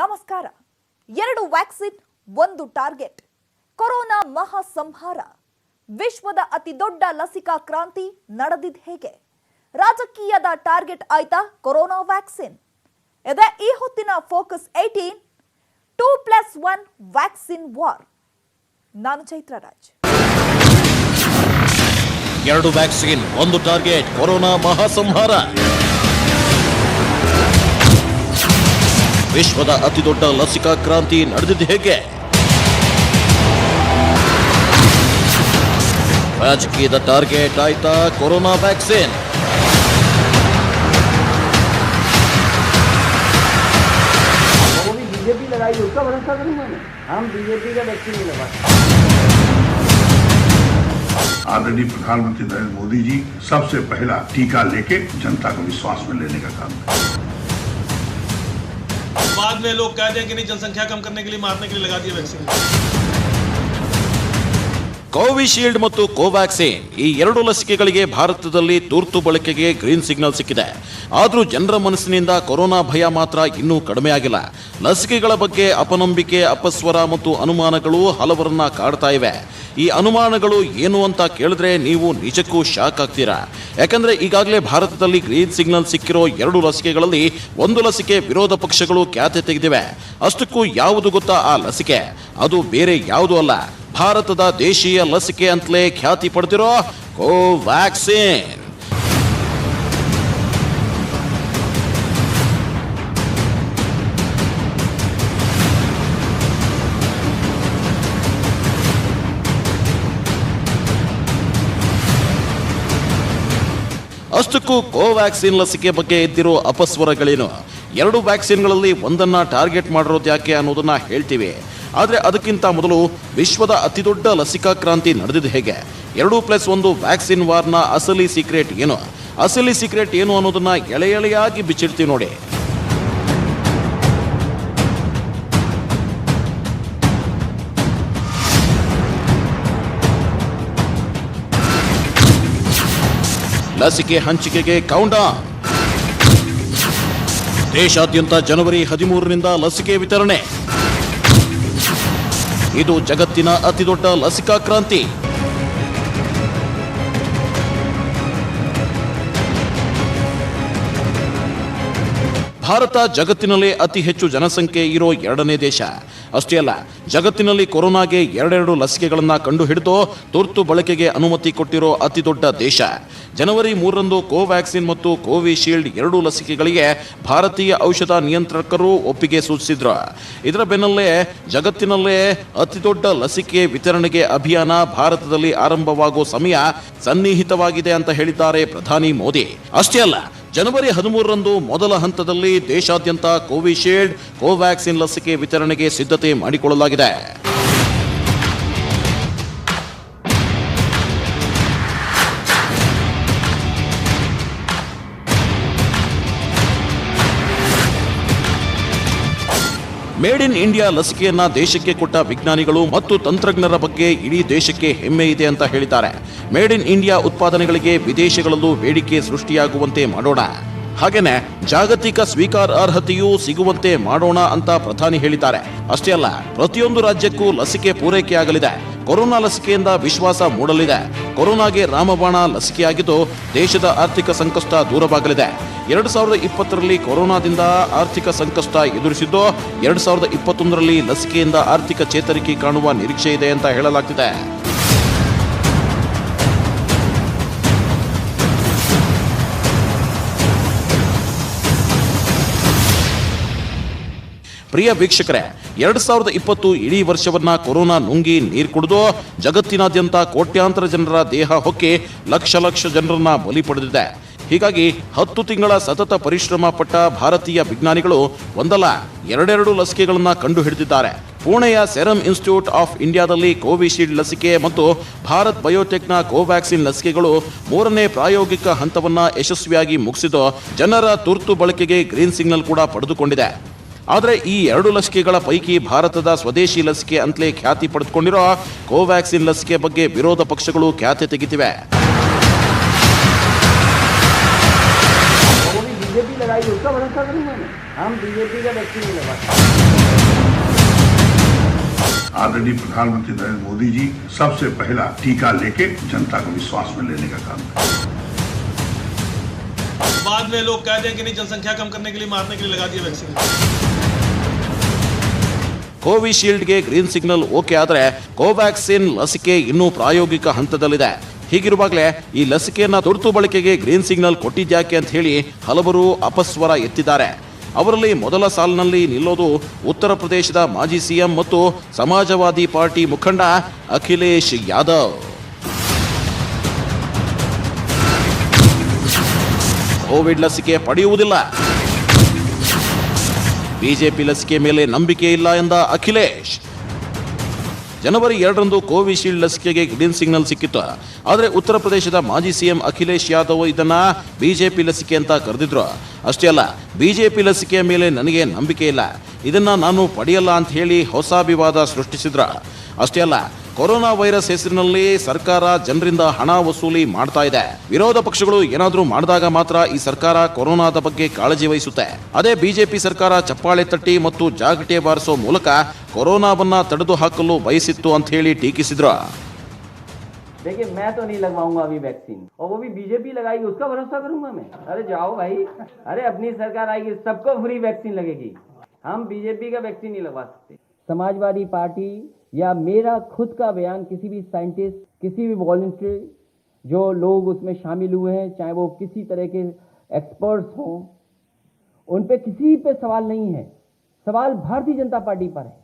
ನಮಸ್ಕಾರ. ಎರಡು ವ್ಯಾಕ್ಸಿನ್, ಒಂದು ಟಾರ್ಗೆಟ್. ಕೊರೋನಾ ಮಹಾ ಸಂಹಾರ ವಿಶ್ವದ ಅತಿ ದೊಡ್ಡ ಲಸಿಕಾ ಕ್ರಾಂತಿ ನಡೆದಿದ್ ಹೇಗೆ? ರಾಜಕೀಯದ ಟಾರ್ಗೆಟ್ ಆಯ್ತಾ ಕೊರೋನಾ ವ್ಯಾಕ್ಸಿನ್? ಇದೆ ಈ ಹೊತ್ತಿನ focus eighteen to plus one vaccine war. ನಾನು ಚೈತ್ರ ರಾಜ್ ಎರಡು ವ್ಯಾಕ್ಸಿನ್, ಒಂದು ಟಾರ್ಗೆಟ್, ಕೊರೋನಾ ಮಹಾಸಂಹಾರ. ವಿಶ್ವದ ಅತಿದೊಡ್ಡ ಲಸಿಕಾ ಕ್ರಾಂತಿ ನಡೆದಿದ್ದು ಹೇಗೆ ರಾಜಕೀಯದ ಟಾರ್ಗೆಟ್ ಆಯ್ತಾ ಕೊರೋನಾ ವ್ಯಾಕ್ಸಿನ್ वो भी बीजेपी लगाई उसका भरोसा करूंगा मैं हम बीजेपी का वैक्सीन नहीं लगा आदरणीय प्रधानमंत्री नरेंद्र मोदी जी सबसे पहला टीका लेके जनता को विश्वास में लेने का काम करें बाद में लोग कह दें कि नहीं, जनसंख्या कम करने के लिए, मारने के लिए लगा दिया वैक्सीन। ಕೋವಿಶೀಲ್ಡ್ ಮತ್ತು ಕೋವ್ಯಾಕ್ಸಿನ್ ಈ ಎರಡು ಲಸಿಕೆಗಳಿಗೆ ಭಾರತದಲ್ಲಿ ತುರ್ತು ಬಳಕೆಗೆ ಗ್ರೀನ್ ಸಿಗ್ನಲ್ ಸಿಕ್ಕಿದೆ. ಆದರೂ ಜನರ ಮನಸ್ಸಿನಿಂದ ಕೊರೋನಾ ಭಯ ಮಾತ್ರ ಇನ್ನೂ ಕಡಿಮೆ ಆಗಿಲ್ಲ ಲಸಿಕೆಗಳ ಬಗ್ಗೆ ಅಪನಂಬಿಕೆ, ಅಪಸ್ವರ ಮತ್ತು ಅನುಮಾನಗಳು ಹಲವರನ್ನ ಕಾಡ್ತಾ ಇವೆ. ಈ ಅನುಮಾನಗಳು ಏನು ಅಂತ ಕೇಳಿದ್ರೆ ನೀವು ನಿಜಕ್ಕೂ ಶಾಕ್ ಆಗ್ತೀರಾ? ಯಾಕಂದ್ರೆ ಈಗಾಗಲೇ ಭಾರತದಲ್ಲಿ ಗ್ರೀನ್ ಸಿಗ್ನಲ್ ಸಿಕ್ಕಿರೋ ಎರಡು ಲಸಿಕೆಗಳಲ್ಲಿ ಒಂದು ಲಸಿಕೆ ವಿರೋಧ ಪಕ್ಷಗಳು ಖ್ಯಾತೆ ತೆಗೆದಿವೆ. ಅಷ್ಟಕ್ಕೂ ಯಾವುದು ಗೊತ್ತಾ ಆ ಲಸಿಕೆ? ಅದು ಬೇರೆ ಯಾವುದೂ ಅಲ್ಲ. ಭಾರತದ ದೇಶೀಯ ಲಸಿಕೆ ಅಂತಲೇ ಖ್ಯಾತಿ ಪಡೆದಿರೋ ಕೋವ್ಯಾಕ್ಸಿನ್. ಅಷ್ಟಕ್ಕೂ ಕೋವ್ಯಾಕ್ಸಿನ್ ಲಸಿಕೆ ಬಗ್ಗೆ ಇದ್ದಿರೋ ಅಪಸ್ವರಗಳೇನು? ಎರಡು ವ್ಯಾಕ್ಸಿನ್ಗಳಲ್ಲಿ ಒಂದನ್ನ ಟಾರ್ಗೆಟ್ ಮಾಡಿರೋದು ಯಾಕೆ ಅನ್ನೋದನ್ನ ಹೇಳ್ತೀವಿ. ಆದರೆ ಅದಕ್ಕಿಂತ ಮೊದಲು ವಿಶ್ವದ ಅತಿದೊಡ್ಡ ಲಸಿಕಾ ಕ್ರಾಂತಿ ನಡೆದಿದ್ದು ಹೇಗೆ? ಎರಡು ಪ್ಲಸ್ ಒಂದು ವ್ಯಾಕ್ಸಿನ್ ವಾರ್ನ ಅಸಲಿ ಸೀಕ್ರೆಟ್ ಏನು? ಅಸಲಿ ಸೀಕ್ರೆಟ್ ಏನು ಅನ್ನೋದನ್ನ ಎಳೆ ಎಳೆಯಾಗಿ ಬಿಚ್ಚಿಡ್ತೀವಿ ನೋಡಿ. ಲಸಿಕೆ ಹಂಚಿಕೆಗೆ ಕೌಂಡ ದೇಶಾದ್ಯಂತ ಜನವರಿ ಹದಿಮೂರರಿಂದ ಲಸಿಕೆ ವಿತರಣೆ. ಇದು ಜಗತ್ತಿನ ಅತಿದೊಡ್ಡ ಲಸಿಕಾ ಕ್ರಾಂತಿ. ಭಾರತ ಜಗತ್ತಿನಲ್ಲೇ ಅತಿ ಹೆಚ್ಚು ಜನಸಂಖ್ಯೆ ಇರೋ ಎರಡನೇ ದೇಶ. ಅಷ್ಟೇ ಅಲ್ಲ, ಜಗತ್ತಿನಲ್ಲಿ ಕೊರೋನಾಗೆ ಎರಡೆರಡು ಲಸಿಕೆಗಳನ್ನು ಕಂಡುಹಿಡಿದು ತುರ್ತು ಬಳಕೆಗೆ ಅನುಮತಿ ಕೊಟ್ಟಿರೋ ಅತಿ ದೊಡ್ಡ ದೇಶ. ಜನವರಿ ಮೂರರಂದು ಕೋವ್ಯಾಕ್ಸಿನ್ ಮತ್ತು ಕೋವಿಶೀಲ್ಡ್ ಎರಡೂ ಲಸಿಕೆಗಳಿಗೆ ಭಾರತೀಯ ಔಷಧ ನಿಯಂತ್ರಕರು ಒಪ್ಪಿಗೆ ಸೂಚಿಸಿದ್ರು. ಇದರ ಬೆನ್ನಲ್ಲೇ ಜಗತ್ತಿನಲ್ಲೇ ಅತಿ ದೊಡ್ಡ ಲಸಿಕೆ ವಿತರಣೆಗೆ ಅಭಿಯಾನ ಭಾರತದಲ್ಲಿ ಆರಂಭವಾಗುವ ಸಮಯ ಸನ್ನಿಹಿತವಾಗಿದೆ ಅಂತ ಹೇಳಿದ್ದಾರೆ ಪ್ರಧಾನಿ ಮೋದಿ. ಅಷ್ಟೇ ಅಲ್ಲ ಜನವರಿ ಹದಿಮೂರರಂದು ಮೊದಲ ಹಂತದಲ್ಲಿ ದೇಶಾದ್ಯಂತ ಕೋವಿಶೀಲ್ಡ್ ಕೋವ್ಯಾಕ್ಸಿನ್ ಲಸಿಕೆ ವಿತರಣೆಗೆ ಸಿದ್ಧತೆ ಮಾಡಿಕೊಳ್ಳಲಾಗಿದೆ. ಮೇಡ್ ಇನ್ ಇಂಡಿಯಾ ಲಸಿಕೆಯನ್ನ ದೇಶಕ್ಕೆ ಕೊಟ್ಟ ವಿಜ್ಞಾನಿಗಳು ಮತ್ತು ತಂತ್ರಜ್ಞರ ಬಗ್ಗೆ ಇಡೀ ದೇಶಕ್ಕೆ ಹೆಮ್ಮೆ ಇದೆ ಅಂತ ಹೇಳಿದ್ದಾರೆ. ಮೇಡ್ ಇನ್ ಇಂಡಿಯಾ ಉತ್ಪಾದನೆಗಳಿಗೆ ವಿದೇಶಗಳಲ್ಲೂ ಬೇಡಿಕೆ ಸೃಷ್ಟಿಯಾಗುವಂತೆ ಮಾಡೋಣ. ಹಾಗೇನೆ ಜಾಗತಿಕ ಸ್ವೀಕಾರಾರ್ಹತೆಯೂ ಸಿಗುವಂತೆ ಮಾಡೋಣ ಅಂತ ಪ್ರಧಾನಿ ಹೇಳಿದ್ದಾರೆ. ಅಷ್ಟೇ ಅಲ್ಲ, ಪ್ರತಿಯೊಂದು ರಾಜ್ಯಕ್ಕೂ ಲಸಿಕೆ ಪೂರೈಕೆಯಾಗಲಿದೆ. ಕೊರೋನಾ ಲಸಿಕೆಯಿಂದ ವಿಶ್ವಾಸ ಮೂಡಲಿದೆ. ಕೊರೋನಾಗೆ ರಾಮಬಾಣ ಲಸಿಕೆಯಾಗಿದ್ದು ದೇಶದ ಆರ್ಥಿಕ ಸಂಕಷ್ಟ ದೂರವಾಗಲಿದೆ. ಎರಡು ಸಾವಿರದ ಇಪ್ಪತ್ತರಲ್ಲಿ ಕೊರೋನಾದಿಂದ ಆರ್ಥಿಕ ಸಂಕಷ್ಟ ಎದುರಿಸಿದ್ದು, ಎರಡು ಸಾವಿರದ ಇಪ್ಪತ್ತೊಂದರಲ್ಲಿ ಲಸಿಕೆಯಿಂದ ಆರ್ಥಿಕ ಚೇತರಿಕೆ ಕಾಣುವ ನಿರೀಕ್ಷೆ ಇದೆ ಅಂತ ಹೇಳಲಾಗ್ತಿದೆ. ಪ್ರಿಯ ವೀಕ್ಷಕರೇ ಎರಡ್ ಸಾವಿರದ ಇಪ್ಪತ್ತು ಇಡೀ ವರ್ಷವನ್ನ ಕೊರೋನಾ ನುಂಗಿ ನೀರು ಕುಡಿದು ಜಗತ್ತಿನಾದ್ಯಂತ ಕೋಟ್ಯಾಂತರ ಜನರ ದೇಹ ಹೊಕ್ಕೆ ಲಕ್ಷ ಲಕ್ಷ ಜನರನ್ನ ಬಲಿ ಪಡೆದಿದೆ. ಹೀಗಾಗಿ ಹತ್ತು ತಿಂಗಳ ಸತತ ಪರಿಶ್ರಮ ಪಟ್ಟ ಭಾರತೀಯ ವಿಜ್ಞಾನಿಗಳು ಒಂದಲ್ಲ, ಎರಡೆರಡು ಲಸಿಕೆಗಳನ್ನು ಕಂಡು ಹಿಡಿದಿದ್ದಾರೆ ಪುಣೆಯ ಸೆರಮ್ ಇನ್ಸ್ಟಿಟ್ಯೂಟ್ ಆಫ್ ಇಂಡಿಯಾದಲ್ಲಿ ಕೋವಿಶೀಲ್ಡ್ ಲಸಿಕೆ ಮತ್ತು ಭಾರತ್ ಬಯೋಟೆಕ್ನ ಕೋವ್ಯಾಕ್ಸಿನ್ ಲಸಿಕೆಗಳು ಮೂರನೇ ಪ್ರಾಯೋಗಿಕ ಹಂತವನ್ನ ಯಶಸ್ವಿಯಾಗಿ ಮುಗಿಸಿದ ಜನರ ತುರ್ತು ಬಳಕೆಗೆ ಗ್ರೀನ್ ಸಿಗ್ನಲ್ ಕೂಡ ಪಡೆದುಕೊಂಡಿದೆ. ಆದರೆ ಈ ಎರಡು ಲಸಿಕೆಗಳ ಪೈಕಿ ಭಾರತದ ಸ್ವದೇಶಿ ಲಸಿಕೆ ಅಂತಲೇ ಖ್ಯಾತಿ ಪಡೆದುಕೊಂಡಿರೋ ಕೋವ್ಯಾಕ್ಸಿನ್ ಲಸಿಕೆ ಬಗ್ಗೆ ವಿರೋಧ ಪಕ್ಷಗಳು ಖ್ಯಾತೆ ತೆಗಿತಿವೆ वो भी बीजेपी लगाई लगाई उसका भरोसा करूंगा मैं हम बीजेपी का वैक्सीन नहीं लगवाते आदरणीय प्रधानमंत्री नरेंद्र मोदी जी सबसे पहला टीका लेके जनता को विश्वास में लेने का काम करें बाद में लोग कह दें कि नहीं जनसंख्या कम करने के लिए मारने के लिए लगा दिए वैक्सीन ಕೋವಿಶೀಲ್ಡ್ಗೆ ಗ್ರೀನ್ ಸಿಗ್ನಲ್ ಓಕೆ ಆದರೆ ಕೋವ್ಯಾಕ್ಸಿನ್ ಲಸಿಕೆ ಇನ್ನೂ ಪ್ರಾಯೋಗಿಕ ಹಂತದಲ್ಲಿದೆ. ಹೀಗಿರುವಾಗಲೇ ಈ ಲಸಿಕೆಯನ್ನ ತುರ್ತು ಬಳಕೆಗೆ ಗ್ರೀನ್ ಸಿಗ್ನಲ್ ಕೊಟ್ಟಿದ್ಯಾಕೆ ಅಂತ ಹೇಳಿ ಹಲವರು ಅಪಸ್ವರ ಎತ್ತಿದ್ದಾರೆ. ಅವರಲ್ಲಿ ಮೊದಲ ಸಾಲಿನಲ್ಲಿ ನಿಲ್ಲೋದು ಉತ್ತರ ಪ್ರದೇಶದ ಮಾಜಿ ಸಿಎಂ ಮತ್ತು ಸಮಾಜವಾದಿ ಪಾರ್ಟಿ ಮುಖಂಡ ಅಖಿಲೇಶ್ ಯಾದವ್. ಕೋವಿಡ್ ಲಸಿಕೆ ಪಡೆಯುವುದಿಲ್ಲ. ಬಿಜೆಪಿ ಲಸಿಕೆ ಮೇಲೆ ನಂಬಿಕೆ ಇಲ್ಲ ಎಂದ ಅಖಿಲೇಶ್. ಜನವರಿ ಎರಡರಂದು ಕೋವಿಶೀಲ್ಡ್ ಲಸಿಕೆಗೆ ಗ್ರೀನ್ ಸಿಗ್ನಲ್ ಸಿಕ್ಕಿತ್ತು. ಆದರೆ ಉತ್ತರ ಪ್ರದೇಶದ ಮಾಜಿ ಸಿಎಂ ಅಖಿಲೇಶ್ ಯಾದವ್ ಇದನ್ನ ಬಿಜೆಪಿ ಲಸಿಕೆ ಅಂತ ಕರೆದಿದ್ರು. ಅಷ್ಟೇ ಅಲ್ಲ, ಬಿಜೆಪಿ ಲಸಿಕೆಯ ಮೇಲೆ ನನಗೆ ನಂಬಿಕೆ ಇಲ್ಲ. ಇದನ್ನ ನಾನು ಪಡೆಯಲ್ಲ ಅಂತ ಹೇಳಿ ಹೊಸ ವಿವಾದ ಸೃಷ್ಟಿಸಿದ್ರ. ಅಷ್ಟೇ ಅಲ್ಲ ಕೊರೋನಾ ವೈರಸ್ ಹೆಸರಿನಲ್ಲಿ ಸರ್ಕಾರ ಜನರಿಂದ ಹಣ ವಸೂಲಿ ಮಾಡ್ತಾ ಇದೆ ವಿರೋಧ ಪಕ್ಷಗಳು ಏನಾದರೂ ಮಾಡಿದಾಗ ಮಾತ್ರ ಈ ಸರ್ಕಾರ ಕೊರೋನಾದ ಬಗ್ಗೆ ಕಾಳಜಿ ವಹಿಸುತ್ತೆ ಅದೇ ಬಿಜೆಪಿ ಸರ್ಕಾರ ಚಪ್ಪಾಳೆ ತಟ್ಟಿ ಮತ್ತು ಜಾಗಟೆ ಬಾರಿಸೋ ಮೂಲಕ ಕೊರೋನಾವನ್ನ ತಡೆದು ಹಾಕಲು ಬಯಸಿತ್ತು ಅಂತ ಹೇಳಿ ಟೀಕಿಸಿದ್ರು देखिए मैं तो नहीं लगवाऊंगा अभी वैक्सीन और वो भी बीजेपी लगाएगी उसका भरोसा करूंगा मैं अरे जाओ भाई अरे अपनी सरकार आएगी सबको फ्री वैक्सीन लगेगी हम बीजेपी का वैक्सीन नहीं लगवा सकते समाजवादी पार्टी या मेरा खुद का बयान किसी भी साइंटिस्ट, किसी भी वॉलंटियर जो लोग उसमें शामिल हुए हैं, चाहे वो किसी तरह के एक्सपर्ट्स हों, उन पे किसी पे सवाल नहीं है। सवाल भारतीय जनता पार्टी पर है।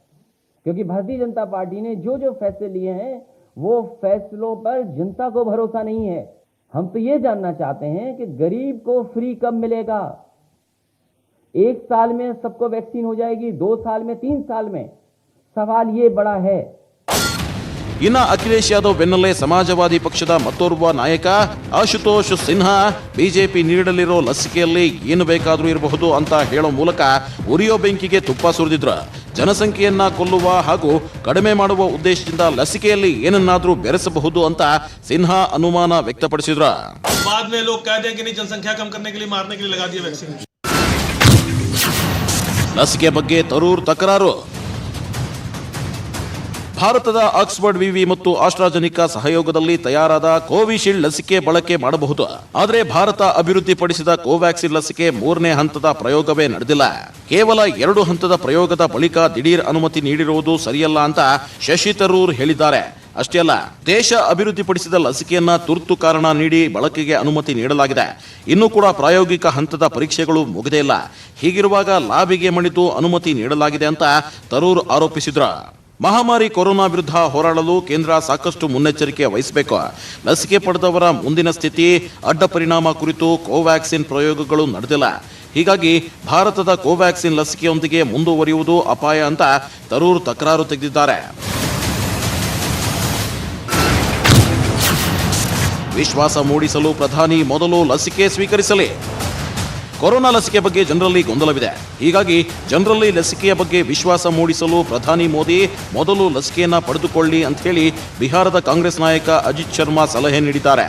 क्योंकि भारतीय जनता पार्टी ने जो जो फैसले लिए हैं, वो फैसलों पर जनता को भरोसा नहीं है। हम तो ये जानना चाहते हैं कि गरीब को फ्री कब मिलेगा? एक साल में सबको वैक्सीन हो जाएगी, दो साल में, तीन साल में। ಸವಾಲ್ ಯೇ ಬಡ ಹೇ. ಇನ್ನ ಅಖಿಲೇಶ್ ಯಾದವ್ ಬೆನ್ನಲ್ಲೇ ಸಮಾಜವಾದಿ ಪಕ್ಷದ ಮತ್ತೋರ್ವ ನಾಯಕ ಆಶುತೋಷ್ ಸಿನ್ಹಾ ಬಿಜೆಪಿ ನೀಡಲಿರೋ ಲಸಿಕೆಯಲ್ಲಿ ಏನು ಬೇಕಾದರೂ ಇರಬಹುದು ಅಂತ ಹೇಳೋ ಮೂಲಕ ಉರಿಯೋ ಬೆಂಕಿಗೆ ತುಪ್ಪ ಸುರಿದಿದ್ರ. ಜನಸಂಖ್ಯೆಯನ್ನ ಕೊಲ್ಲುವ ಹಾಗೂ ಕಡಿಮೆ ಮಾಡುವ ಉದ್ದೇಶದಿಂದ ಲಸಿಕೆಯಲ್ಲಿ ಏನನ್ನಾದರೂ ಬೆರೆಸಬಹುದು ಅಂತ ಸಿನ್ಹಾ ಅನುಮಾನ ವ್ಯಕ್ತಪಡಿಸಿದ್ರ. ಲಸಿಕೆ ಬಗ್ಗೆ ತರೂರ್ ತಕರಾರು. ಭಾರತದ ಆಕ್ಸ್ಫರ್ಡ್ ವಿವಿ ಮತ್ತು ಆಸ್ಟ್ರಾಜನಿಕಾ ಸಹಯೋಗದಲ್ಲಿ ತಯಾರಾದ ಕೋವಿಶೀಲ್ಡ್ ಲಸಿಕೆ ಬಳಕೆ ಮಾಡಬಹುದು. ಆದರೆ ಭಾರತ ಅಭಿವೃದ್ಧಿಪಡಿಸಿದ ಕೋವ್ಯಾಕ್ಸಿನ್ ಲಸಿಕೆ ಮೂರನೇ ಹಂತದ ಪ್ರಯೋಗವೇ ನಡೆದಿಲ್ಲ. ಕೇವಲ ಎರಡು ಹಂತದ ಪ್ರಯೋಗದ ಬಳಿಕ ದಿಢೀರ್ ಅನುಮತಿ ನೀಡಿರುವುದು ಸರಿಯಲ್ಲ ಅಂತ ಶಶಿ ತರೂರ್ ಹೇಳಿದ್ದಾರೆ. ಅಷ್ಟೇ ಅಲ್ಲ, ದೇಶ ಅಭಿವೃದ್ಧಿಪಡಿಸಿದ ಲಸಿಕೆಯನ್ನ ತುರ್ತು ಕಾರಣ ನೀಡಿ ಬಳಕೆಗೆ ಅನುಮತಿ ನೀಡಲಾಗಿದೆ. ಇನ್ನೂ ಕೂಡ ಪ್ರಾಯೋಗಿಕ ಹಂತದ ಪರೀಕ್ಷೆಗಳು ಮುಗಿದೇ ಇಲ್ಲ. ಹೀಗಿರುವಾಗ ಲಾಬಿಗೆ ಮಣಿತು ಅನುಮತಿ ನೀಡಲಾಗಿದೆ ಅಂತ ತರೂರ್ ಆರೋಪಿಸಿದ್ರು. ಮಹಾಮಾರಿ ಕೊರೋನಾ ವಿರುದ್ಧ ಹೋರಾಡಲು ಕೇಂದ್ರ ಸಾಕಷ್ಟು ಮುನ್ನೆಚ್ಚರಿಕೆ ವಹಿಸಬೇಕು. ಲಸಿಕೆ ಪಡೆದವರ ಮುಂದಿನ ಸ್ಥಿತಿ ಅಡ್ಡ ಪರಿಣಾಮ ಕುರಿತು ಕೋವ್ಯಾಕ್ಸಿನ್ ಪ್ರಯೋಗಗಳು ನಡೆದಿಲ್ಲ. ಹೀಗಾಗಿ ಭಾರತದ ಕೋವ್ಯಾಕ್ಸಿನ್ ಲಸಿಕೆಯೊಂದಿಗೆ ಮುಂದುವರಿಯುವುದು ಅಪಾಯ ಅಂತ ತರೂರ್ ತಕರಾರು ತೆಗೆದಿದ್ದಾರೆ. ವಿಶ್ವಾಸ ಮೂಡಿಸಲು ಪ್ರಧಾನಿ ಮೊದಲು ಲಸಿಕೆ ಸ್ವೀಕರಿಸಲಿ. ಕೊರೋನಾ ಲಸಿಕೆ ಬಗ್ಗೆ ಜನರಲ್ಲಿ ಗೊಂದಲವಿದೆ. ಹೀಗಾಗಿ ಜನರಲ್ಲಿ ಲಸಿಕೆಯ ಬಗ್ಗೆ ವಿಶ್ವಾಸ ಮೂಡಿಸಲು ಪ್ರಧಾನಿ ಮೋದಿ ಮೊದಲು ಲಸಿಕೆಯನ್ನ ಪಡೆದುಕೊಳ್ಳಿ ಅಂತ ಹೇಳಿ ಬಿಹಾರದ ಕಾಂಗ್ರೆಸ್ ನಾಯಕ ಅಜಿತ್ ಶರ್ಮಾ ಸಲಹೆ ನೀಡಿದ್ದಾರೆ.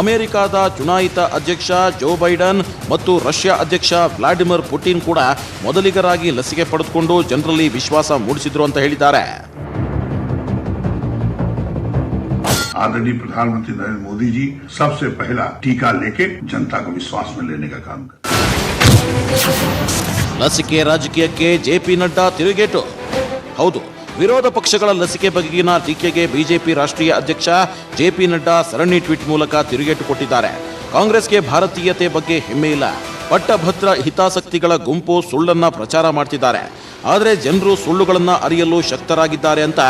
ಅಮೆರಿಕದ ಚುನಾಯಿತ ಅಧ್ಯಕ್ಷ ಜೋ ಬೈಡನ್ ಮತ್ತು ರಷ್ಯಾ ಅಧ್ಯಕ್ಷ ವ್ಲಾಡಿಮಿರ್ ಪುಟಿನ್ ಕೂಡ ಮೊದಲಿಗರಾಗಿ ಲಸಿಕೆ ಪಡೆದುಕೊಂಡು ಜನರಲ್ಲಿ ವಿಶ್ವಾಸ ಮೂಡಿಸಿದ್ರು ಅಂತ ಹೇಳಿದ್ದಾರೆ. आदरणीय प्रधानमंत्री नरेंद्र मोदी जी सबसे पहला टीका लेके जनता को विश्वास में लेने का काम करें ಲಸಿಕೆ ರಾಜಕೀಯಕ್ಕೆ ಜೆಪಿ ನಡ್ಡಾ ತಿರುಗೇಟು ಹೌದು ವಿರೋಧ ಪಕ್ಷಗಳ ಲಸಿಕೆ ಬಗೆಗಿನ ಟೀಕೆಗೆ ಬಿಜೆಪಿ ರಾಷ್ಟ್ರೀಯ ಅಧ್ಯಕ್ಷ ಜೆಪಿ ನಡ್ಡಾ ಸರಣಿ ಟ್ವೀಟ್ ಮೂಲಕ ತಿರುಗೇಟು ಕೊಟ್ಟಿದ್ದಾರೆ ಕಾಂಗ್ರೆಸ್ಗೆ ಭಾರತೀಯತೆ ಬಗ್ಗೆ ಹೆಮ್ಮೆ ಇಲ್ಲ ಪಟ್ಟಭದ್ರ ಹಿತಾಸಕ್ತಿಗಳ ಗುಂಪು ಸುಳ್ಳನ್ನ ಪ್ರಚಾರ ಮಾಡ್ತಿದ್ದಾರೆ ಆದರೆ ಜನರು ಸುಳ್ಳುಗಳನ್ನ ಅರಿಯಲು ಶಕ್ತರಾಗಿದ್ದಾರೆ ಅಂತ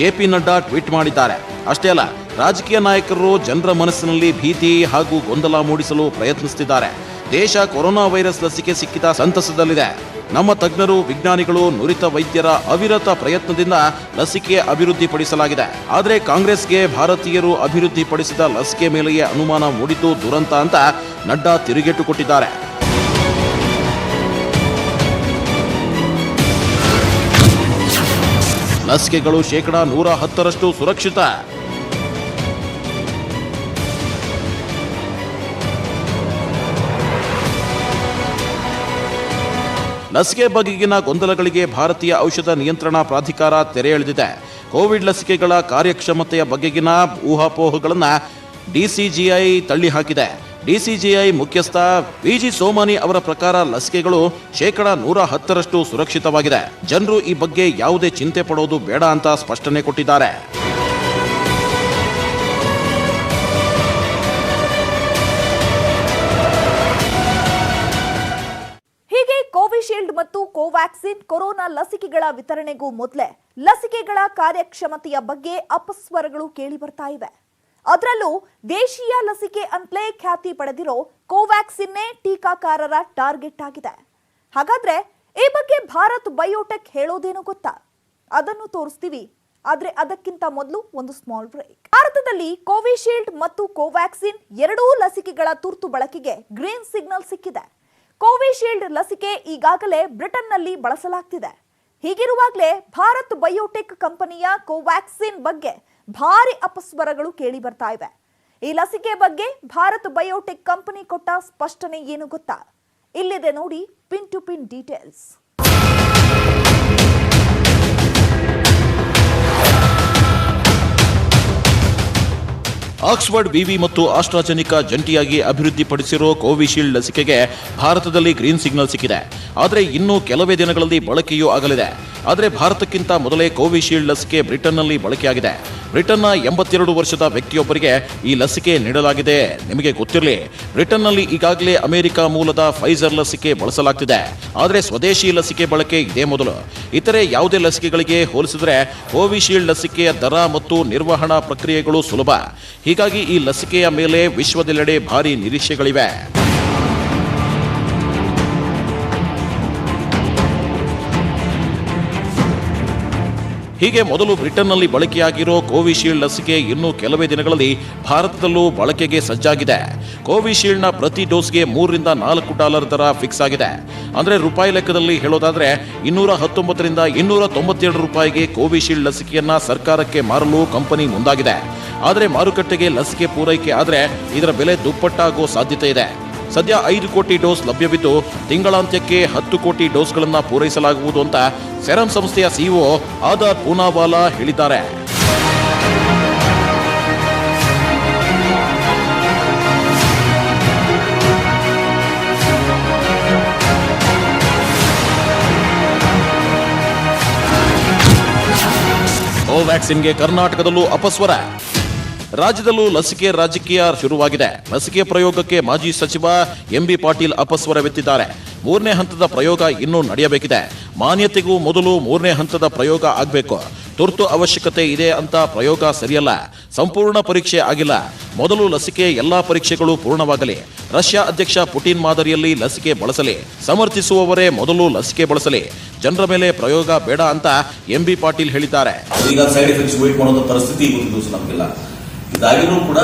ಜೆಪಿ ನಡ್ಡಾ ಟ್ವೀಟ್ ಮಾಡಿದ್ದಾರೆ ಅಷ್ಟೇ ಅಲ್ಲ ರಾಜಕೀಯ ನಾಯಕರು ಜನರ ಮನಸ್ಸಿನಲ್ಲಿ ಭೀತಿ ಹಾಗೂ ಗೊಂದಲ ಮೂಡಿಸಲು ಪ್ರಯತ್ನಿಸುತ್ತಿದ್ದಾರೆ. ದೇಶ ಕೊರೋನಾ ವೈರಸ್ ಲಸಿಕೆ ಸಿಕ್ಕಿದ ಸಂತಸದಲ್ಲಿದೆ. ನಮ್ಮ ತಜ್ಞರು, ವಿಜ್ಞಾನಿಗಳು, ನುರಿತ ವೈದ್ಯರ ಅವಿರತ ಪ್ರಯತ್ನದಿಂದ ಲಸಿಕೆ ಅಭಿವೃದ್ಧಿಪಡಿಸಲಾಗಿದೆ. ಆದರೆ ಕಾಂಗ್ರೆಸ್ಗೆ ಭಾರತೀಯರು ಅಭಿವೃದ್ಧಿಪಡಿಸಿದ ಲಸಿಕೆ ಮೇಲೆಯೇ ಅನುಮಾನ ಮೂಡಿದ್ದು ದುರಂತ ಅಂತ ನಡ್ಡಾ ತಿರುಗೇಟು ಕೊಟ್ಟಿದ್ದಾರೆ ಲಸಿಕೆಗಳು ಶೇಕಡಾ ನೂರ ಹತ್ತರಷ್ಟು ಸುರಕ್ಷಿತ ಲಸಿಕೆ ಬಗೆಗಿನ ಗೊಂದಲಗಳಿಗೆ ಭಾರತೀಯ ಔಷಧ ನಿಯಂತ್ರಣ ಪ್ರಾಧಿಕಾರ ತೆರೆ ಎಳೆದಿದೆ. ಕೋವಿಡ್ ಲಸಿಕೆಗಳ ಕಾರ್ಯಕ್ಷಮತೆಯ ಬಗೆಗಿನ ಊಹಾಪೋಹಗಳನ್ನು ಡಿಸಿಜಿಐ ತಳ್ಳಿ ಹಾಕಿದೆ ಡಿಸಿಜಿಐ ಮುಖ್ಯಸ್ಥ ವಿಜಿ ಸೋಮಾನಿ ಅವರ ಪ್ರಕಾರ ಲಸಿಕೆಗಳು ಶೇಕಡ ನೂರ ಹತ್ತರಷ್ಟು ಸುರಕ್ಷಿತವಾಗಿದೆ. ಜನರು ಈ ಬಗ್ಗೆ ಯಾವುದೇ ಚಿಂತೆ ಪಡೋದು ಬೇಡ ಅಂತ ಸ್ಪಷ್ಟನೆ ಕೊಟ್ಟಿದ್ದಾರೆ. ಕೋವ್ಯಾಕ್ಸಿನ್ ಕೊರೋನಾ ಲಸಿಕೆಗಳ ವಿತರಣೆಗೂ ಮೊದಲೇ ಲಸಿಕೆಗಳ ಕಾರ್ಯಕ್ಷಮತೆಯ ಬಗ್ಗೆ ಅಪಸ್ವರಗಳು ಕೇಳಿ ಬರ್ತಾ ಇವೆ. ಅದರಲ್ಲೂ ದೇಶೀಯ ಲಸಿಕೆ ಅಂತಲೇ ಖ್ಯಾತಿ ಪಡೆದಿರೋ ಕೋವ್ಯಾಕ್ಸಿನ್ನೇ ಟೀಕಾಕಾರರ ಟಾರ್ಗೆಟ್ ಆಗಿದೆ. ಹಾಗಾದ್ರೆ ಈ ಬಗ್ಗೆ ಭಾರತ್ ಬಯೋಟೆಕ್ ಹೇಳೋದೇನು ಗೊತ್ತಾ? ಅದನ್ನು ತೋರಿಸ್ತೀವಿ. ಆದ್ರೆ ಅದಕ್ಕಿಂತ ಮೊದಲು ಒಂದು ಸ್ಮಾಲ್ ಬ್ರೇಕ್ ಭಾರತದಲ್ಲಿ ಕೋವಿಶೀಲ್ಡ್ ಮತ್ತು ಕೋವ್ಯಾಕ್ಸಿನ್ ಎರಡೂ ಲಸಿಕೆಗಳ ತುರ್ತು ಬಳಕೆಗೆ ಗ್ರೀನ್ ಸಿಗ್ನಲ್ ಸಿಕ್ಕಿದೆ. ಕೋವಿಶೀಲ್ಡ್ ಲಸಿಕೆ ಈಗಾಗಲೇ ಬ್ರಿಟನ್ನಲ್ಲಿ ಬಳಸಲಾಗ್ತಿದೆ. ಹೀಗಿರುವಾಗಲೇ ಭಾರತ್ ಬಯೋಟೆಕ್ ಕಂಪನಿಯ ಕೋವ್ಯಾಕ್ಸಿನ್ ಬಗ್ಗೆ ಭಾರಿ ಅಪಸ್ವರಗಳು ಕೇಳಿ ಬರ್ತಾ ಇವೆ. ಈ ಲಸಿಕೆ ಬಗ್ಗೆ ಭಾರತ್ ಬಯೋಟೆಕ್ ಕಂಪನಿ ಕೊಟ್ಟ ಸ್ಪಷ್ಟನೆ ಏನು ಗೊತ್ತಾ? ಇಲ್ಲಿದೆ ನೋಡಿ pin to pin details. Oxford ವಿವಿ ಮತ್ತು ಆಸ್ಟ್ರಾಜೆನಿಕಾ ಜಂಟಿಯಾಗಿ ಅಭಿವೃದ್ಧಿಪಡಿಸಿರೋ ಕೋವಿಶೀಲ್ಡ್ ಲಸಿಕೆಗೆ ಭಾರತದಲ್ಲಿ ಗ್ರೀನ್ ಸಿಗ್ನಲ್ ಸಿಕ್ಕಿದೆ. ಆದರೆ ಇನ್ನೂ ಕೆಲವೇ ದಿನಗಳಲ್ಲಿ ಬಳಕೆಯೂ ಆಗಲಿದೆ. ಆದರೆ ಭಾರತಕ್ಕಿಂತ ಮೊದಲೇ ಕೋವಿಶೀಲ್ಡ್ ಲಸಿಕೆ ಬ್ರಿಟನ್ನಲ್ಲಿ ಬಳಕೆಯಾಗಿದೆ. ಬ್ರಿಟನ್ನ ಎಂಬತ್ತೆರಡು ವರ್ಷದ ವ್ಯಕ್ತಿಯೊಬ್ಬರಿಗೆ ಈ ಲಸಿಕೆ ನೀಡಲಾಗಿದೆ. ನಿಮಗೆ ಗೊತ್ತಿರಲಿ, ಬ್ರಿಟನ್ನಲ್ಲಿ ಈಗಾಗಲೇ ಅಮೆರಿಕ ಮೂಲದ ಫೈಸರ್ ಲಸಿಕೆ ಬಳಸಲಾಗ್ತಿದೆ. ಆದರೆ ಸ್ವದೇಶಿ ಲಸಿಕೆ ಬಳಕೆ ಇದೇ ಮೊದಲು. ಇತರೆ ಯಾವುದೇ ಲಸಿಕೆಗಳಿಗೆ ಹೋಲಿಸಿದರೆ ಕೋವಿಶೀಲ್ಡ್ ಲಸಿಕೆಯ ದರ ಮತ್ತು ನಿರ್ವಹಣಾ ಪ್ರಕ್ರಿಯೆಗಳು ಸುಲಭ. ಹೀಗಾಗಿ ಈ ಲಸಿಕೆಯ ಮೇಲೆ ವಿಶ್ವದೆಲ್ಲೆಡೆ ಭಾರಿ ನಿರೀಕ್ಷೆಗಳಿವೆ. ಹೀಗೆ ಮೊದಲು ಬ್ರಿಟನ್ನಲ್ಲಿ ಬಳಕೆಯಾಗಿರೋ ಕೋವಿಶೀಲ್ಡ್ ಲಸಿಕೆ ಇನ್ನೂ ಕೆಲವೇ ದಿನಗಳಲ್ಲಿ ಭಾರತದಲ್ಲೂ ಬಳಕೆಗೆ ಸಜ್ಜಾಗಿದೆ. ಕೋವಿಶೀಲ್ಡ್ನ ಪ್ರತಿ ಡೋಸ್ಗೆ ಮೂರರಿಂದ ನಾಲ್ಕು ಡಾಲರ್ ದರ ಫಿಕ್ಸ್ ಆಗಿದೆ. ಅಂದರೆ ರೂಪಾಯಿ ಲೆಕ್ಕದಲ್ಲಿ ಹೇಳೋದಾದರೆ ಇನ್ನೂರ ಹತ್ತೊಂಬತ್ತರಿಂದ ಇನ್ನೂರ ತೊಂಬತ್ತೆರಡು ರೂಪಾಯಿಗೆ ಕೋವಿಶೀಲ್ಡ್ ಲಸಿಕೆಯನ್ನು ಸರ್ಕಾರಕ್ಕೆ ಮಾರಲು ಕಂಪನಿ ಮುಂದಾಗಿದೆ. ಆದರೆ ಮಾರುಕಟ್ಟೆಗೆ ಲಸಿಕೆ ಪೂರೈಕೆ ಆದರೆ ಇದರ ಬೆಲೆ ದುಪ್ಪಟ್ಟಾಗೋ ಸಾಧ್ಯತೆ ಇದೆ. ಸದ್ಯ ಐದು ಕೋಟಿ ಡೋಸ್ ಲಭ್ಯವಿದ್ದು ತಿಂಗಳಾಂತ್ಯಕ್ಕೆ ಹತ್ತು ಕೋಟಿ ಡೋಸ್ಗಳನ್ನು ಪೂರೈಸಲಾಗುವುದು ಅಂತ ಸೆರಂ ಸಂಸ್ಥೆಯ ಸಿಇಒ ಆದಾರ್ ಪೂನಾವಾಲಾ ಹೇಳಿದ್ದಾರೆ. ಕೋವ್ಯಾಕ್ಸಿನ್ಗೆ ಕರ್ನಾಟಕದಲ್ಲೂ ಅಪಸ್ವರ. ರಾಜ್ಯದಲ್ಲೂ ಲಸಿಕೆ ರಾಜಕೀಯ ಶುರುವಾಗಿದೆ. ಲಸಿಕೆ ಪ್ರಯೋಗಕ್ಕೆ ಮಾಜಿ ಸಚಿವ ಎಂಬಿ ಪಾಟೀಲ್ ಅಪಸ್ವರವೆತ್ತಿದ್ದಾರೆ ಮೂರನೇ ಹಂತದ ಪ್ರಯೋಗ ಇನ್ನೂ ನಡೆಯಬೇಕಿದೆ. ಮಾನ್ಯತೆಗೂ ಮೊದಲು ಮೂರನೇ ಹಂತದ ಪ್ರಯೋಗ ಆಗಬೇಕು. ತುರ್ತು ಅವಶ್ಯಕತೆ ಇದೆ ಅಂತ ಪ್ರಯೋಗ ಸರಿಯಲ್ಲ. ಸಂಪೂರ್ಣ ಪರೀಕ್ಷೆ ಆಗಿಲ್ಲ. ಮೊದಲು ಲಸಿಕೆ ಎಲ್ಲಾ ಪರೀಕ್ಷೆಗಳು ಪೂರ್ಣವಾಗಲಿ. ರಷ್ಯಾ ಅಧ್ಯಕ್ಷ ಪುಟಿನ್ ಮಾದರಿಯಲ್ಲಿ ಲಸಿಕೆ ಬಳಸಲಿ. ಸಮರ್ಥಿಸುವವರೇ ಮೊದಲು ಲಸಿಕೆ ಬಳಸಲಿ. ಜನರ ಮೇಲೆ ಪ್ರಯೋಗ ಬೇಡ ಅಂತ ಎಂಬಿ ಪಾಟೀಲ್ ಹೇಳಿದ್ದಾರೆ. ಈಗ ಸೈಡ್ ಎಫೆಕ್ಟ್ಸ್ ವೇಟ್ ಪರಿಸ್ಥಿತಿ ನಮಗಿಲ್ಲ. ಇದಾಗಿನೂ ಕೂಡ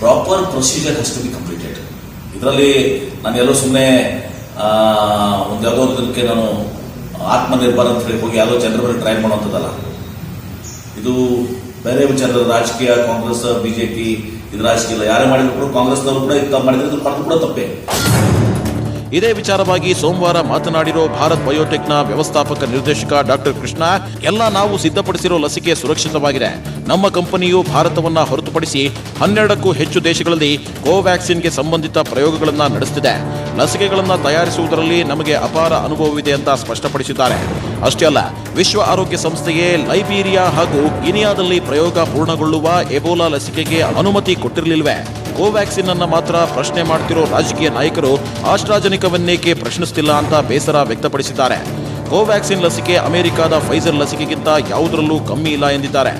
proper procedure has to be completed ಇದರಲ್ಲಿ ನಾನು ಎಲ್ಲೋ ಸುಮ್ಮನೆ ಒಂದು ಯಾವುದೋ ಇದಕ್ಕೆ ನಾನು ಆತ್ಮನಿರ್ಭರ ಅಂತ ಹೇಳಿ ಹೋಗಿ ಯಾವುದೋ ಜನರ ಮೇಲೆ ಟ್ರೈ ಮಾಡುವಂಥದ್ದಲ್ಲ. ಇದು ಬೇರೆ ಜನರ ರಾಜಕೀಯ, ಕಾಂಗ್ರೆಸ್, ಬಿಜೆಪಿ ಇದು ರಾಜಕೀಯ ಯಾರೇ ಮಾಡಿದ್ರು ಕೂಡ ಕಾಂಗ್ರೆಸ್ನವರು ಕೂಡ ಇದು ಮಾಡಿದ್ರೆ ಇದು ಕೂಡ ತಪ್ಪೇ. ಇದೇ ವಿಚಾರವಾಗಿ ಸೋಮವಾರ ಮಾತನಾಡಿರೋ ಭಾರತ್ ಬಯೋಟೆಕ್ನ ವ್ಯವಸ್ಥಾಪಕ ನಿರ್ದೇಶಕ ಡಾಕ್ಟರ್ ಕೃಷ್ಣ, ಎಲ್ಲ ನಾವು ಸಿದ್ಧಪಡಿಸಿರೋ ಲಸಿಕೆ ಸುರಕ್ಷಿತವಾಗಿದೆ. ನಮ್ಮ ಕಂಪನಿಯು ಭಾರತವನ್ನ ಹೊರತುಪಡಿಸಿ ಹನ್ನೆರಡಕ್ಕೂ ಹೆಚ್ಚು ದೇಶಗಳಲ್ಲಿ ಕೋವ್ಯಾಕ್ಸಿನ್ಗೆ ಸಂಬಂಧಿತ ಪ್ರಯೋಗಗಳನ್ನು ನಡೆಸುತ್ತಿದೆ ಲಸಿಕೆಗಳನ್ನು ತಯಾರಿಸುವುದರಲ್ಲಿ ನಮಗೆ ಅಪಾರ ಅನುಭವವಿದೆ ಅಂತ ಸ್ಪಷ್ಟಪಡಿಸಿದ್ದಾರೆ. ಅಷ್ಟೇ ಅಲ್ಲ, ವಿಶ್ವ ಆರೋಗ್ಯ ಸಂಸ್ಥೆಗೆ ಲೈಬೀರಿಯಾ ಹಾಗೂ ಗಿನಿಯಾದಲ್ಲಿ ಪ್ರಯೋಗ ಪೂರ್ಣಗೊಳ್ಳುವ ಎಬೋಲಾ ಲಸಿಕೆಗೆ ಅನುಮತಿ ಕೊಟ್ಟಿರಲಿಲ್ವೇ? ಕೋವ್ಯಾಕ್ಸಿನ್ ಅನ್ನ ಮಾತ್ರ ಪ್ರಶ್ನೆ ಮಾಡ್ತಿರೋ ರಾಜಕೀಯ ನಾಯಕರು ಆಸ್ಟ್ರಾಜನಿಕವನ್ನೇಕೆ ಪ್ರಶ್ನಿಸ್ತಿಲ್ಲ ಅಂತ ಬೇಸರ ವ್ಯಕ್ತಪಡಿಸಿದ್ದಾರೆ ಕೋವ್ಯಾಕ್ಸಿನ್ ಲಸಿಕೆ ಅಮೆರಿಕದ ಫೈಸರ್ ಲಸಿಕೆಗಿಂತ ಯಾವುದರಲ್ಲೂ ಕಮ್ಮಿ ಇಲ್ಲ ಎಂದಿದ್ದಾರೆ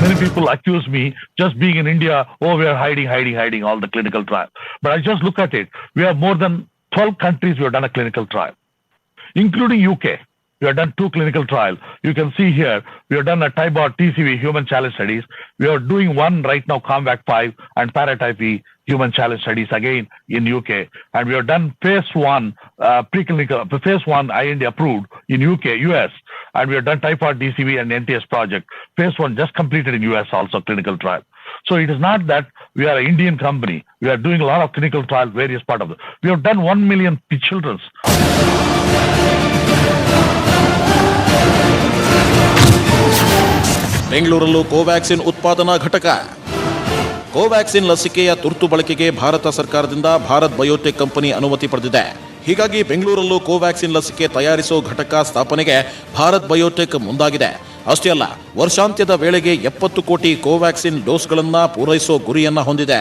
Many people accuse me just being in India, oh, we are hiding, hiding, hiding all the clinical trial. But I just look at it. We have more than 12 countries we have done a clinical trial, including UK. We have done two clinical trials. You can see here, we have done a type Tybot TCV human challenge studies. We are doing one right now, COMVAC 5 and Paratype human challenge studies again in UK. And we have done phase one, uh, preclinical, phase one IND approved in UK, US. And we have done type typhoid DCV and NTS project. Phase one just completed in US also clinical trial. So it is not that we are an Indian company. We are doing a lot of clinical trials, various part of it. We have done one million children. ಬೆಂಗಳೂರಲ್ಲೂ Covaxin ಉತ್ಪಾದನಾ ಘಟಕ. ಕೋವ್ಯಾಕ್ಸಿನ್ ಲಸಿಕೆಯ ತುರ್ತು ಬಳಕೆಗೆ ಭಾರತ ಸರ್ಕಾರದಿಂದ Bharat biotech company ಅನುಮತಿ ಪಡೆದಿದೆ. ಹೀಗಾಗಿ ಬೆಂಗಳೂರಲ್ಲೂ ಕೋವ್ಯಾಕ್ಸಿನ್ ಲಸಿಕೆ ತಯಾರಿಸೋ ಘಟಕ ಸ್ಥಾಪನೆಗೆ ಭಾರತ್ ಬಯೋಟೆಕ್ ಮುಂದಾಗಿದೆ. ಅಷ್ಟೇ ಅಲ್ಲ, ವರ್ಷಾಂತ್ಯದ ವೇಳೆಗೆ ಎಪ್ಪತ್ತು ಕೋಟಿ ಕೋವ್ಯಾಕ್ಸಿನ್ ಡೋಸ್ಗಳನ್ನು ಪೂರೈಸೋ ಗುರಿಯನ್ನು ಹೊಂದಿದೆ.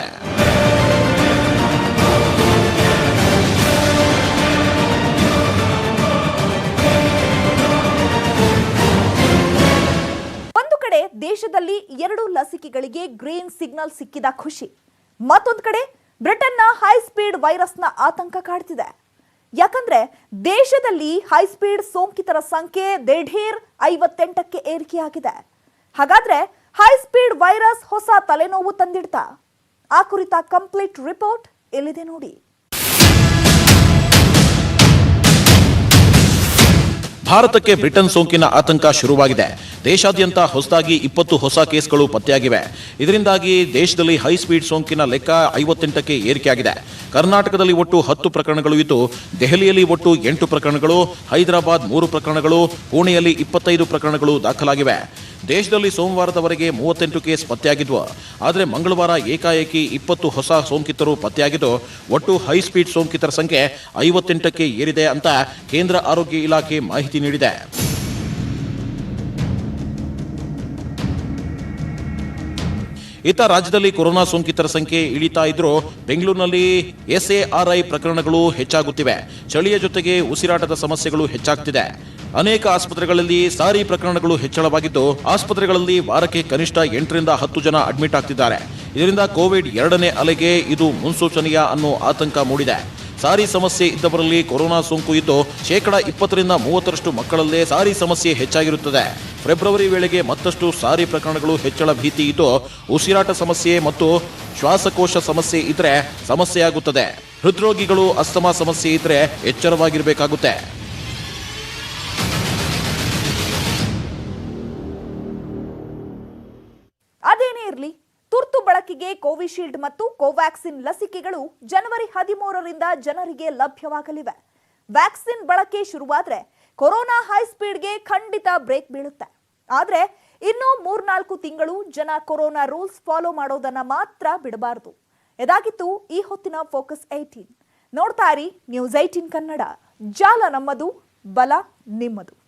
ಎರಡು ಲಸಿಕೆಗಳಿಗೆ ಗ್ರೀನ್ ಸಿಗ್ನಲ್ ಸಿಕ್ಕಿದ ಖುಷಿ. ಮತ್ತೊಂದು ಕಡೆ, ಬ್ರಿಟನ್ನ ಹೈ ಸ್ಪೀಡ್ ವೈರಸ್ನ ಆತಂಕ ಕಾಡ್ತಿದೆ. ಯಾಕಂದ್ರೆ, ದೇಶದಲ್ಲಿ ಹೈ ಸ್ಪೀಡ್ ಸೋಂಕಿತರ ಸಂಖ್ಯೆ ದಿಢೀರ್ ಐವತ್ತೆಂಟಕ್ಕೆ ಏರಿಕೆಯಾಗಿದೆ. ಹಾಗಾದ್ರೆ ಹೈ ಸ್ಪೀಡ್ ವೈರಸ್ ಹೊಸ ತಲೆನೋವು ತಂದಿಡ್ತಾ. ಆ ಕುರಿತ ಕಂಪ್ಲೀಟ್ ರಿಪೋರ್ಟ್ ಎಲ್ಲಿದೆ ನೋಡಿ. ಭಾರತಕ್ಕೆ ಬ್ರಿಟನ್ ಸೋಂಕಿನ ಆತಂಕ ಶುರುವಾಗಿದೆ. ದೇಶಾದ್ಯಂತ ಹೊಸದಾಗಿ ಇಪ್ಪತ್ತು ಹೊಸ ಕೇಸ್ಗಳು ಪತ್ತೆಯಾಗಿವೆ. ಇದರಿಂದಾಗಿ ದೇಶದಲ್ಲಿ ಹೈ ಸ್ಪೀಡ್ ಸೋಂಕಿನ ಲೆಕ್ಕ ಐವತ್ತೆಂಟಕ್ಕೆ ಏರಿಕೆಯಾಗಿದೆ. ಕರ್ನಾಟಕದಲ್ಲಿ ಒಟ್ಟು ಹತ್ತು ಪ್ರಕರಣಗಳು ಇದ್ದು, ದೆಹಲಿಯಲ್ಲಿ ಒಟ್ಟು ಎಂಟು ಪ್ರಕರಣಗಳು, ಹೈದರಾಬಾದ್ ಮೂರು ಪ್ರಕರಣಗಳು, ಪುಣೆಯಲ್ಲಿ ಇಪ್ಪತ್ತೈದು ಪ್ರಕರಣಗಳು ದಾಖಲಾಗಿವೆ. ದೇಶದಲ್ಲಿ ಸೋಮವಾರದವರೆಗೆ ಮೂವತ್ತೆಂಟು ಕೇಸ್ ಪತ್ತೆಯಾಗಿದ್ವು. ಆದರೆ ಮಂಗಳವಾರ ಏಕಾಏಕಿ ಇಪ್ಪತ್ತು ಹೊಸ ಸೋಂಕಿತರು ಪತ್ತೆಯಾಗಿದ್ದು, ಒಟ್ಟು ಹೈ ಸ್ಪೀಡ್ ಸೋಂಕಿತರ ಸಂಖ್ಯೆ ಐವತ್ತೆಂಟಕ್ಕೆ ಏರಿದೆ ಅಂತ ಕೇಂದ್ರ ಆರೋಗ್ಯ ಇಲಾಖೆ ಮಾಹಿತಿ ನೀಡಿದೆ. ಇತ್ತ ರಾಜ್ಯದಲ್ಲಿ ಕೊರೋನಾ ಸೋಂಕಿತರ ಸಂಖ್ಯೆ ಇಳಿತಾ ಇದ್ರೂ ಬೆಂಗಳೂರಿನಲ್ಲಿ ಎಸ್ಎಆರ್ಐ ಪ್ರಕರಣಗಳು ಹೆಚ್ಚಾಗುತ್ತಿವೆ. ಚಳಿಯ ಜೊತೆಗೆ ಉಸಿರಾಟದ ಸಮಸ್ಯೆಗಳು ಹೆಚ್ಚಾಗ್ತಿದೆ. ಅನೇಕ ಆಸ್ಪತ್ರೆಗಳಲ್ಲಿ ಸಾರಿ ಪ್ರಕರಣಗಳು ಹೆಚ್ಚಳವಾಗಿದ್ದು, ಆಸ್ಪತ್ರೆಗಳಲ್ಲಿ ವಾರಕ್ಕೆ ಕನಿಷ್ಠ ಎಂಟರಿಂದ ಹತ್ತು ಜನ ಅಡ್ಮಿಟ್ ಆಗ್ತಿದ್ದಾರೆ. ಇದರಿಂದ ಕೋವಿಡ್ ಎರಡನೇ ಅಲೆಗೆ ಇದು ಮುನ್ಸೂಚನೆಯ ಅನ್ನೋ ಆತಂಕ ಮೂಡಿದೆ. ಸಾರಿ ಸಮಸ್ಯೆ ಇದ್ದವರಲ್ಲಿ ಕೊರೋನಾ ಸೋಂಕು ಇದ್ದು, ಶೇಕಡ ಇಪ್ಪತ್ತರಿಂದ ಮೂವತ್ತರಷ್ಟು ಮಕ್ಕಳಲ್ಲೇ ಸಾರಿ ಸಮಸ್ಯೆ ಹೆಚ್ಚಾಗಿರುತ್ತದೆ. ಫೆಬ್ರವರಿ ವೇಳೆಗೆ ಮತ್ತಷ್ಟು ಸಾರಿ ಪ್ರಕರಣಗಳು ಹೆಚ್ಚಳ ಭೀತಿ ಇದ್ದು, ಉಸಿರಾಟ ಸಮಸ್ಯೆ ಮತ್ತು ಶ್ವಾಸಕೋಶ ಸಮಸ್ಯೆ ಇದ್ರೆ ಸಮಸ್ಯೆಯಾಗುತ್ತದೆ. ಹೃದ್ರೋಗಿಗಳು ಅಸ್ತಮಾ ಸಮಸ್ಯೆ ಇದ್ರೆ ಎಚ್ಚರವಾಗಿರಬೇಕಾಗುತ್ತೆ. ಬಳಕೆಗೆ ಕೋವಿಶೀಲ್ಡ್ ಮತ್ತು ಕೋವ್ಯಾಕ್ಸಿನ್ ಲಸಿಕೆಗಳು ಜನವರಿ ಹದಿಮೂರರಿಂದ ಜನರಿಗೆ ಲಭ್ಯವಾಗಲಿವೆ. ವ್ಯಾಕ್ಸಿನ್ ಬಳಕೆ ಶುರುವಾದ್ರೆ ಕೊರೋನಾ ಹೈ ಸ್ಪೀಡ್ಗೆ ಖಂಡಿತ ಬ್ರೇಕ್ ಬೀಳುತ್ತೆ. ಆದ್ರೆ ಇನ್ನೂ ಮೂರ್ನಾಲ್ಕು ತಿಂಗಳು ಜನ ಕೊರೋನಾ ರೂಲ್ಸ್ ಫಾಲೋ ಮಾಡೋದನ್ನ ಮಾತ್ರ ಬಿಡಬಾರದು. ಇದಾಗಿತ್ತು ಈ ಹೊತ್ತಿನ ಫೋಕಸ್ ಏಯ್ಟೀನ್. ನೋಡ್ತಾ ಇರಿ ನ್ಯೂಸ್ ಏಯ್ಟೀನ್ ಕನ್ನಡ. ಜಾಲ ನಮ್ಮದು, ಬಲ ನಿಮ್ಮದು.